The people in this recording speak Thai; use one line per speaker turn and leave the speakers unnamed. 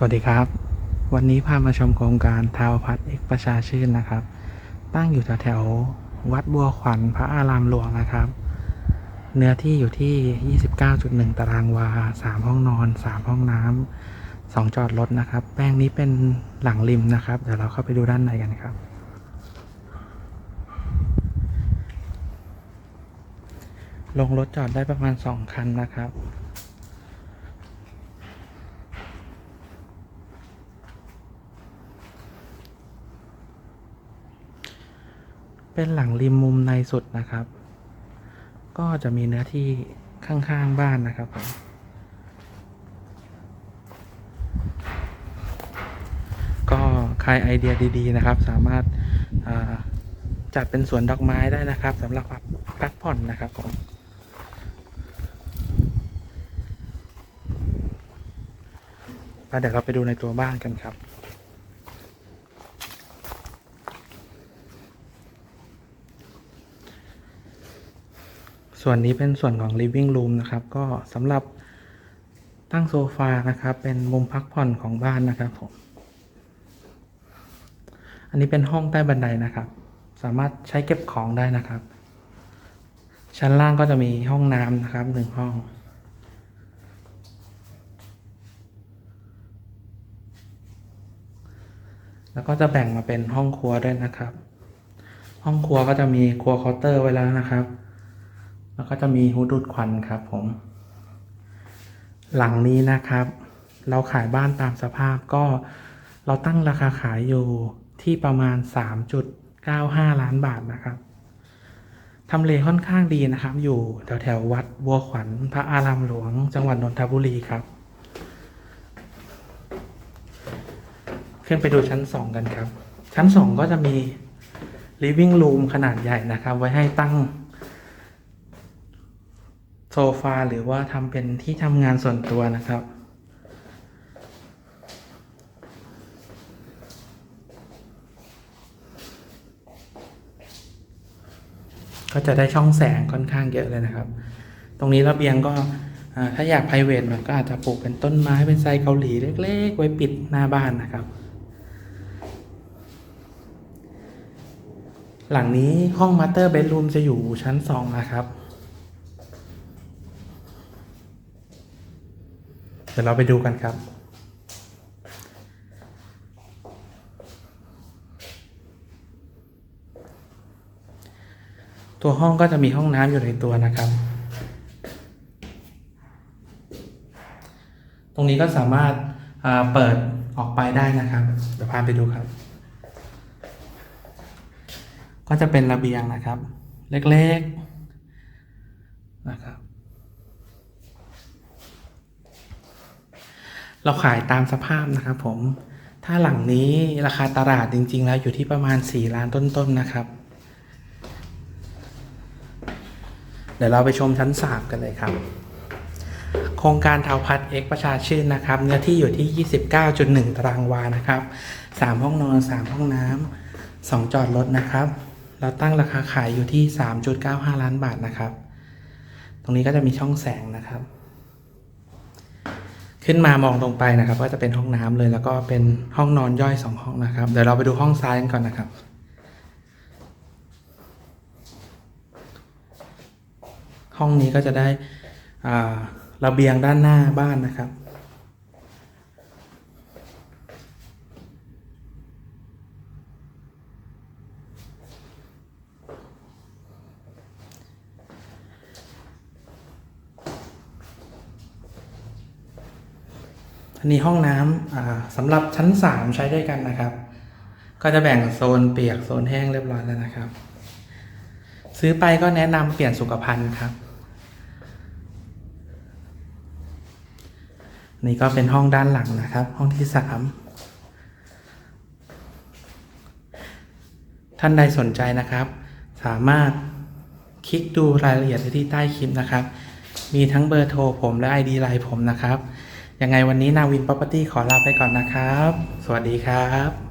สวัสดีครับ วันนี้พามาชมโครงการทาวพัฒน์เอกประชาชื่นนะครับ ตั้งอยู่แถวๆวัดบัวขวัญพระอารามหลวงนะครับ เนื้อที่อยู่ที่ 29.1 ตารางวา 3 ห้องนอน 3 ห้องน้ำ 2 จอดรถนะครับ แปลงนี้เป็นหลังริมนะครับ เดี๋ยวเราเข้าไปดูด้านในกันครับ ลงรถจอดได้ประมาณ 2 คันนะครับ เป็นหลังริมมุมในสุดนะครับ ก็จะมีเนื้อที่ข้างๆบ้านนะครับผมก็ใครไอเดียดีๆนะครับ สามารถาจัดเป็นสวนดอกไม้ได้นะครับสำหรับพักผ่อนนะครับผมเดี๋ยวเราไปดูในตัวบ้านกันครับ ส่วนนี้เป็นส่วนของ living room นะครับ ก็สำหรับตั้งโซฟานะครับ เป็นมุมพักผ่อนของบ้านนะครับผม อันนี้เป็นห้องใต้บันไดนะครับ สามารถใช้เก็บของได้นะครับ ชั้นล่างก็จะมีห้องน้ำนะครับหนึ่งห้องแล้วก็จะแบ่งมาเป็นห้องครัวด้วยนะครับ ห้องครัวก็จะมีครัวเคาน์เตอร์ไว้แล้วนะครับ แล้วก็จะมีฮูดดูดควันครับผม หลังนี้นะครับ เราขายบ้านตามสภาพก็เราตั้งราคาขายอยู่ที่ประมาณ 3.95 ล้านบาทนะครับทำเลค่อนข้างดีนะครับ อยู่แถวแถววัดบัวขวัญพระอารามหลวง จังหวัดนนทบุรีครับ ขึ้นไปดูชั้น 2 กันครับ ชั้น 2 ก็จะมี living room ขนาดใหญ่นะครับ ไว้ให้ตั้ง โซฟาหรือว่าทำเป็นที่ทำงานส่วนตัวนะครับ ก็จะได้ช่องแสงค่อนข้างเยอะเลยนะครับ ตรงนี้ระเบียงก็ถ้าอยาก p r i v a t หน่อยก็อาจจะปลูกเป็นต้นไม้เป็นไซเกาหลีเล็ก ๆ ไว้ปิดหน้าบ้านนะครับ หลังนี้ห้องมาสเตอร์เบดรูมจะอยู่ชั้นสองนะครับ ดี๋ยวเราไปดูกันครับ ตัวห้องก็จะมีห้องน้ำอยู่ในตัวนะครับ ตรงนี้ก็สามารถเปิดออกไปได้นะครับ เดี๋ยวพาไปดูครับ ก็จะเป็นระเบียงนะครับ เล็กๆนะครับ เราขายตามสภาพนะครับ ผม ถ้าหลังนี้ราคาตลาดจริง ๆ แล้วอยู่ที่ประมาณ 4 ล้านต้นๆนนะครับ เดี๋ยวเราไปชมชั้น 3 กันเลยครับ โครงการทาวน์พัฒน์เอกประชาชื่นนะครับ เนื้อที่อยู่ที่ 29.1 ตารางวานะครับ 3 ห้องนอน 3 ห้องน้ำ2จอดรถนะครับ เราตั้งราคาขายอยู่ที่ 3.95 ล้านบาทนะครับ ตรงนี้ก็จะมีช่องแสงนะครับ ขึ้นมามองตรงไปนะครับ ก็จะเป็นห้องน้ำเลย แล้วก็เป็นห้องนอนย่อย 2 ห้องนะครับ เดี๋ยวเราไปดูห้องซ้ายกันก่อนนะครับ ห้องนี้ก็จะได้ระเบียงด้านหน้าบ้านนะครับ อันนี้ห้องน้ำอ่าสำหรับชั้น 3 ใช้ด้วยกันนะครับ ก็จะแบ่งโซนเปียกโซนแห้งเรียบร้อยแล้วนะครับ ซื้อไปก็แนะนำเปลี่ยนสุขภัณฑ์ครับ นี่ก็เป็นห้องด้านหลังนะครับ ห้องที่สามท่านใดสนใจนะครับ สามารถคลิกดูรายละเอียดที่ใต้คลิปนะครับ มีทั้งเบอร์โทรผมและ ID ไลน์ผมนะครับ ยังไงวันนี้นาวิน Property ขอลาไปก่อนนะครับ สวัสดีครับ